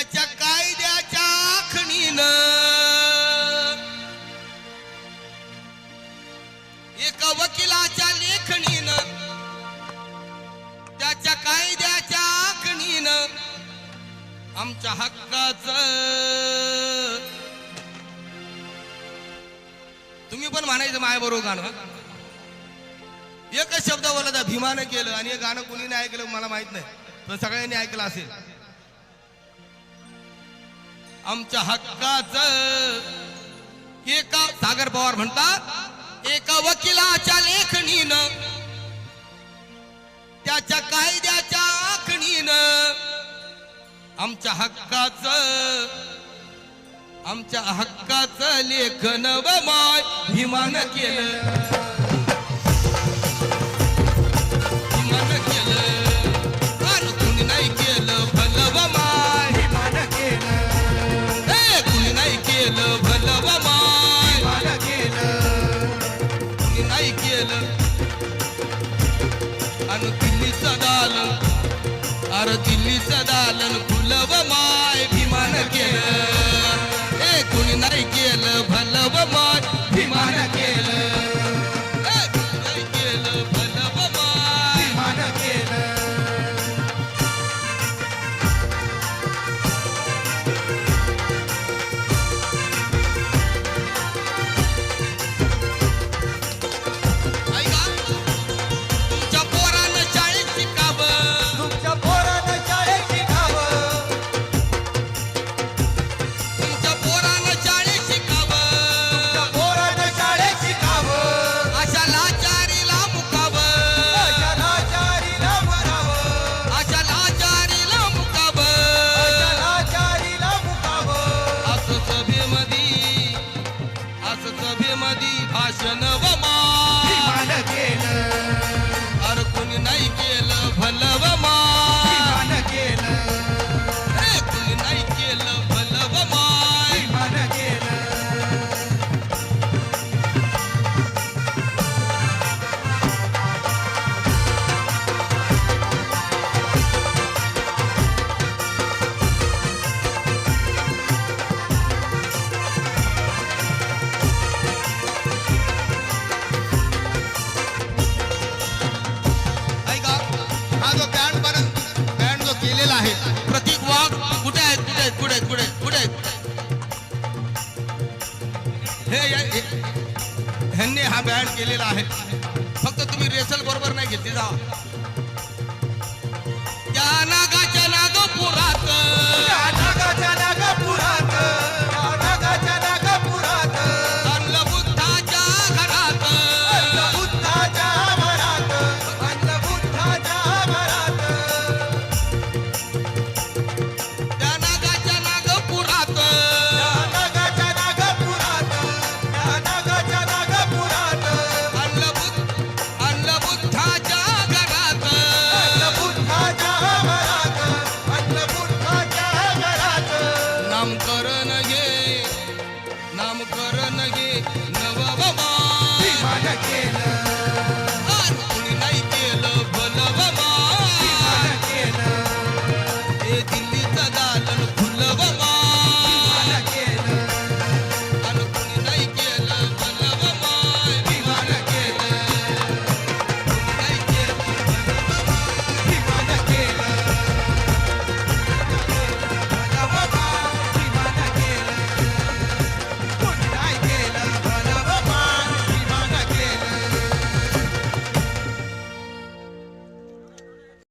देशाच्या कायद्याच्या आखणीनं एका वकिलाच्या लेखणीन त्याच्या कायद्याच्या आखणीनं आमच्या हक्काचं. तुम्ही पण म्हणायचं मायाबरोबर गाणं एक शब्द बोला भीमानं केलं आणि हे गाणं कुणी नाही ऐकलं मला माहीत नाही तर सगळ्यांनी ऐकलं असेल. आमच्या हक्काच. एका सागर पवार म्हणतात एका वकिलाच्या लेखणीनं त्याच्या कायद्याच्या आखणीनं आमच्या हक्काच आमच्या हक्काचं लेखन व माय विमान केलं. केलं. अन दिल्लीचं दालन अरे दिल्लीचं दालन फुलव माय भीमान केलं. हे कुणी नाही केलं. सभेमधी भाषण व माय विमान केलं अरे कुणी नाही हा बँड केलेला आहे. फक्त तुम्ही रेसल बरोबर नाही घेतली जा. त्या नागाच्या नामकरण घे